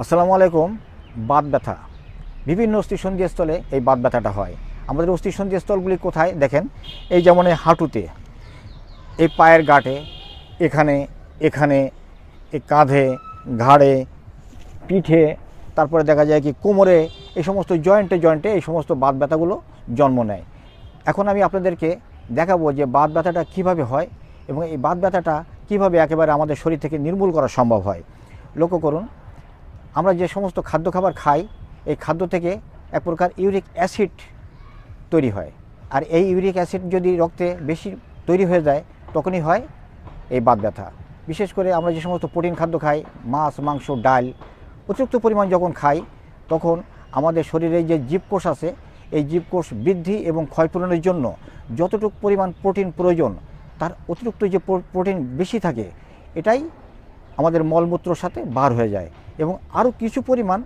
আসসালামু আলাইকুম। বাত ব্যথা। বিভিন্ন অস্থিসন্ধি স্থলে এই বাত ব্যথাটা হয়। আমাদের অস্থিসন্ধি স্থলগুলি কোথায় দেখেন? এই যেমন এই হাঁটুতে, এই পায়ের গাঁটে, এখানে এখানে, এই কাঁধে, ঘাড়ে, পিঠে, তারপরে দেখা যায় কি কোমরে, এই সমস্ত জয়েন্টে জয়েন্টে এই সমস্ত বাত ব্যথাগুলো জন্ম নেয়। এখন আমি আপনাদেরকে দেখাবো যে বাত ব্যথাটা কীভাবে হয় এবং এই বাত ব্যথাটা কীভাবে একেবারে আমাদের শরীর থেকে নির্মূল করা সম্ভব হয়। লক্ষ্য করুন আমরা যে সমস্ত খাদ্য খাবার খাই, এই খাদ্য থেকে এক প্রকার ইউরিক অ্যাসিড তৈরি হয়। আর এই ইউরিক অ্যাসিড যদি রক্তে বেশি তৈরি হয়ে যায়, তখনই হয় এই বাত ব্যথা। বিশেষ করে আমরা যে সমস্ত প্রোটিন খাদ্য খাই, মাছ, মাংস, ডাল, অতিরিক্ত পরিমাণ যখন খাই, তখন আমাদের শরীরে যে জীবকোষ আছে, এই জীবকোষ বৃদ্ধি এবং ক্ষয়পূরণের জন্য যতটুকু পরিমাণ প্রোটিন প্রয়োজন, তার অতিরিক্ত যে প্রোটিন বেশি থাকে, এটাই আমাদের মলমূত্রর সাথে বার হয়ে যায়। এবং আরও কিছু পরিমাণ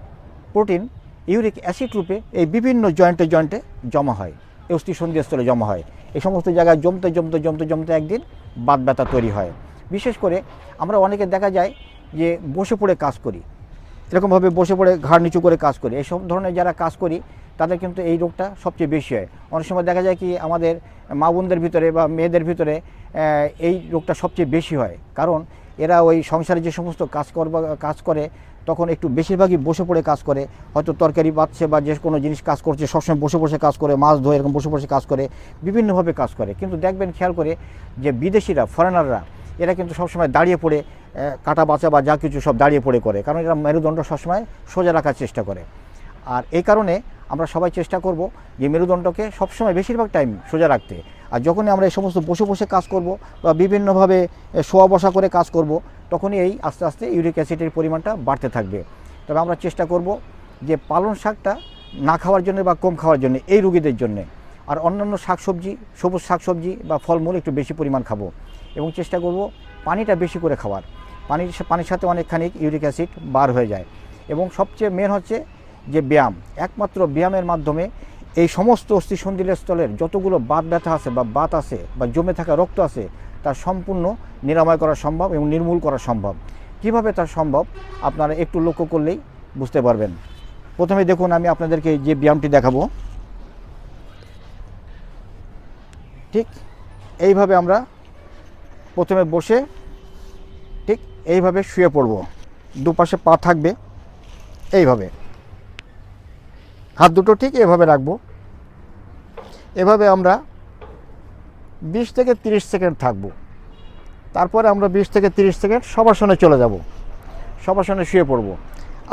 প্রোটিন ইউরিক অ্যাসিড রূপে এই বিভিন্ন জয়েন্টে জয়েন্টে জমা হয় এই অস্থিসন্ধি স্থলে জমা হয়। এই সমস্ত জায়গায় জমতে জমতে জমতে জমতে একদিন বাত ব্যথা তৈরি হয়। বিশেষ করে আমরা অনেকে দেখা যায় যে বসে পড়ে কাজ করি, এরকমভাবে বসে পড়ে ঘাড় নিচু করে কাজ করি। এইসব ধরনের যারা কাজ করি, তাদের কিন্তু এই রোগটা সবচেয়ে বেশি হয়। অনেক সময় দেখা যায় কি আমাদের মা বোনদের ভিতরে বা মেয়েদের ভিতরে এই রোগটা সবচেয়ে বেশি হয়। কারণ এরা ওই সংসারে যে সমস্ত কাজ করবা, কাজ করে তখন একটু বেশিরভাগই বসে পড়ে কাজ করে। হয়তো তরকারি বাচ্ছে বা যে কোনো জিনিস কাজ করছে, সবসময় বসে বসে কাজ করে, মাছ ধোয় এরকম বসে বসে কাজ করে, বিভিন্নভাবে কাজ করে। কিন্তু দেখবেন, খেয়াল করে যে বিদেশিরা ফরেনাররা এরা কিন্তু সবসময় দাঁড়িয়ে পড়ে কাটা বাঁচা বা যা কিছু সব দাঁড়িয়ে পড়ে করে। কারণ এরা মেরুদণ্ড সবসময় সোজা রাখার চেষ্টা করে। আর এই কারণে আমরা সবাই চেষ্টা করব যে মেরুদণ্ডকে সবসময় বেশিরভাগ টাইম সোজা রাখতে। আর যখনই আমরা এই সমস্ত বসে বসে কাজ করব বা বিভিন্নভাবে শোয়া বসা করে কাজ করব তখনই এই আস্তে আস্তে ইউরিক অ্যাসিডের পরিমাণটা বাড়তে থাকবে। তবে আমরা চেষ্টা করব যে পালং শাকটা না খাওয়ার জন্য বা কম খাওয়ার জন্য এই রুগীদের জন্যে। আর অন্যান্য শাকসবজি, সবুজ শাকসবজি বা ফলমূল একটু বেশি পরিমাণ খাব এবং চেষ্টা করব পানিটা বেশি করে খাওয়ার। পানির পানির সাথে অনেকখানি ইউরিক অ্যাসিড বার হয়ে যায়। এবং সবচেয়ে মেন হচ্ছে যে ব্যায়াম। একমাত্র ব্যায়ামের মাধ্যমে এই সমস্ত অস্থিসন্ধিলের স্থলের যতগুলো বাত ব্যথা আছে বা বাত আছে বা জমে থাকা রক্ত আছে তার সম্পূর্ণ নিরাময় করা সম্ভব এবং নির্মূল করা সম্ভব। কীভাবে তা সম্ভব? আপনারা একটু লক্ষ্য করলেই বুঝতে পারবেন। প্রথমে দেখুন, আমি আপনাদেরকে যে ব্যায়ামটি দেখাবো। ঠিক এইভাবে আমরা প্রথমে বসে ঠিক এইভাবে শুয়ে পড়ব। দুপাশে পা থাকবে এইভাবে। হাত দুটো ঠিক এভাবে রাখব। এভাবে আমরা বিশ থেকে তিরিশ সেকেন্ড থাকব। তারপরে আমরা বিশ থেকে তিরিশ সেকেন্ড সবাসনে চলে যাব। সবাসনে শুয়ে পড়ব।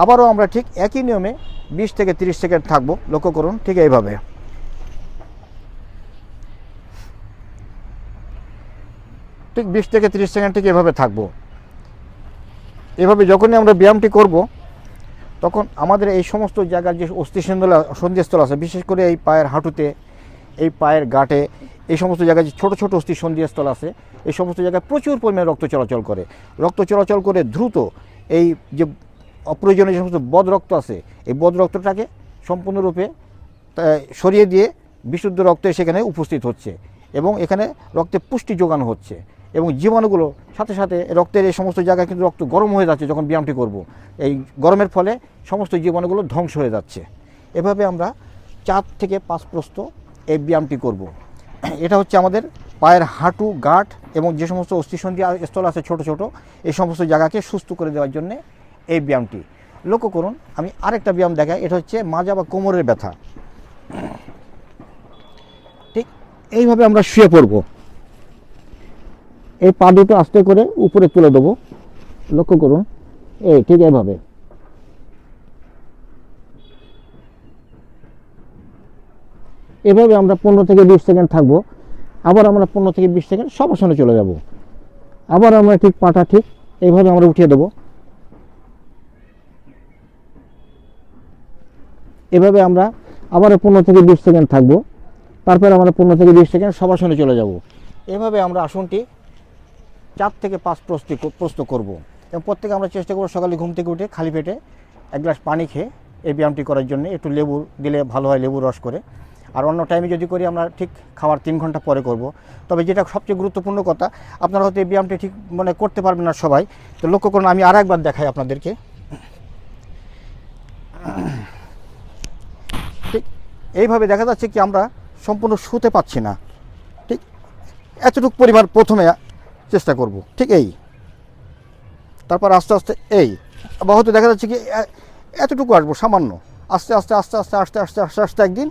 আবারও আমরা ঠিক একই নিয়মে বিশ থেকে তিরিশ সেকেন্ড থাকব। লক্ষ্য করুন, ঠিক এইভাবে। ঠিক বিশ থেকে তিরিশ সেকেন্ড ঠিক এভাবে থাকব। এভাবে যখনই আমরা ব্যায়ামটি করব, তখন আমাদের এই সমস্ত জায়গার যে অস্থিসন্ধল সন্ধিস্থল আছে, বিশেষ করে এই পায়ের হাঁটুতে এই পায়ের গাঁটে, এই সমস্ত জায়গায় যে ছোটো ছোটো অস্থি সন্ধিস্থল আছে, এই সমস্ত জায়গায় প্রচুর পরিমাণে রক্ত চলাচল করে। রক্ত চলাচল করে দ্রুত এই যে অপ্রয়োজনীয় যে সমস্ত বদ রক্ত আছে, এই বদ রক্তটাকে সম্পূর্ণরূপে সরিয়ে দিয়ে বিশুদ্ধ রক্ত সেখানে উপস্থিত হচ্ছে এবং এখানে রক্তে পুষ্টি যোগানো হচ্ছে এবং জীবাণুগুলো সাথে সাথে রক্তের এই সমস্ত জায়গায় কিন্তু রক্ত গরম হয়ে যাচ্ছে যখন ব্যায়ামটি করব। এই গরমের ফলে সমস্ত জীবাণুগুলো ধ্বংস হয়ে যাচ্ছে। এভাবে আমরা চার থেকে পাঁচ প্রস্থ এই ব্যায়ামটি করব। এটা হচ্ছে আমাদের পায়ের হাঁটু, গাঁট এবং যে সমস্ত অস্থিসন্ধি স্থল আছে ছোট ছোট, এই সমস্ত জায়গাকে সুস্থ করে দেওয়ার জন্য এই ব্যায়ামটি। লক্ষ্য করুন, আমি আরেকটা ব্যায়াম দেখাই, এটা হচ্ছে মাজা বা কোমরের ব্যথা। ঠিক এইভাবে আমরা শুয়ে পড়ব। এই পা দুটো আস্তে করে উপরে তুলে দেবো। লক্ষ্য করুন, এই ঠিক এইভাবে। এভাবে আমরা পনেরো থেকে বিশ সেকেন্ড থাকব। আবার আমরা পনেরো থেকে বিশ সেকেন্ড সব আসনে চলে যাব। আবার আমরা ঠিক পাটা ঠিক এইভাবে আমরা উঠিয়ে দেবো। এভাবে আমরা আবার পনেরো থেকে বিশ সেকেন্ড থাকব। তারপরে আমরা পনেরো থেকে বিশ সেকেন্ড সব আসনে চলে যাব। এভাবে আমরা আসনটি চার থেকে পাঁচ প্রস্তুত প্রস্ত করব। এবং প্রত্যেকে আমরা চেষ্টা করব সকালে ঘুম থেকে উঠে খালি পেটে এক গ্লাস পানি খেয়ে এই ব্যায়ামটি করার জন্য। একটু লেবু দিলে ভালো হয় লেবু রস করে। আর অন্য টাইমে যদি করি আমরা ঠিক খাওয়ার তিন ঘণ্টা পরে করব। তবে যেটা সবচেয়ে গুরুত্বপূর্ণ কথা, আপনারা হয়তো এই ব্যায়ামটি ঠিক মানে করতে পারবেন না সবাই। তো লক্ষ্য করুন, আমি আর একবার দেখাই আপনাদেরকে। ঠিক এইভাবে দেখা যাচ্ছে কি আমরা সম্পূর্ণ শুতে পাচ্ছি না। ঠিক এতটুকু পরিবার প্রথমে চেষ্টা করব। ঠিক এই। তারপর আস্তে আস্তে এই। বা হয়তো দেখা যাচ্ছে কি এতটুকু আসব, সামান্য। আস্তে আস্তে আস্তে আস্তে আস্তে আস্তে আস্তে আস্তে একদিন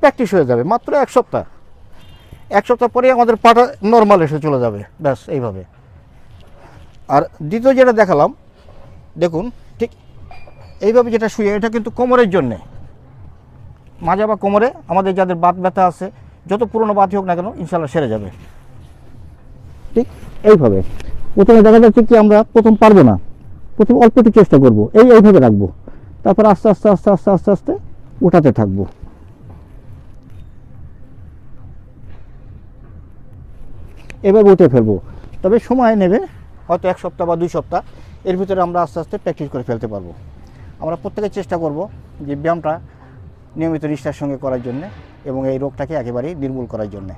প্র্যাকটিস হয়ে যাবে, মাত্র এক সপ্তাহ। এক সপ্তাহ পরে আমাদের পাটা নর্মাল এসে চলে যাবে, ব্যাস, এইভাবে। আর দ্বিতীয় যেটা দেখালাম, দেখুন, ঠিক এইভাবে যেটা শুয়ে, এটা কিন্তু কোমরের জন্যে। মাজা বা কোমরে আমাদের যাদের বাত ব্যথা আছে, যত পুরনো বাতই হোক না কেন ইনশাল্লাহ সেরে যাবে। ঠিক এইভাবে। প্রথমে দেখা যাচ্ছে কি আমরা প্রথম পারব না, প্রথম অল্প একটু চেষ্টা করব, এই এইভাবে রাখব। তারপর আস্তে আস্তে আস্তে আস্তে আস্তে আস্তে উঠাতে থাকব। এভাবে উঠে ফেলব। তবে সময় নেবে, হয়তো এক সপ্তাহ বা দুই সপ্তাহ, এর ভিতরে আমরা আস্তে আস্তে প্র্যাকটিস করে ফেলতে পারব। আমরা প্রত্যেকে চেষ্টা করব যে ব্যায়ামটা নিয়মিত নিষ্ঠার সঙ্গে করার জন্যে এবং এই রোগটাকে একেবারেই নির্মূল করার জন্যে।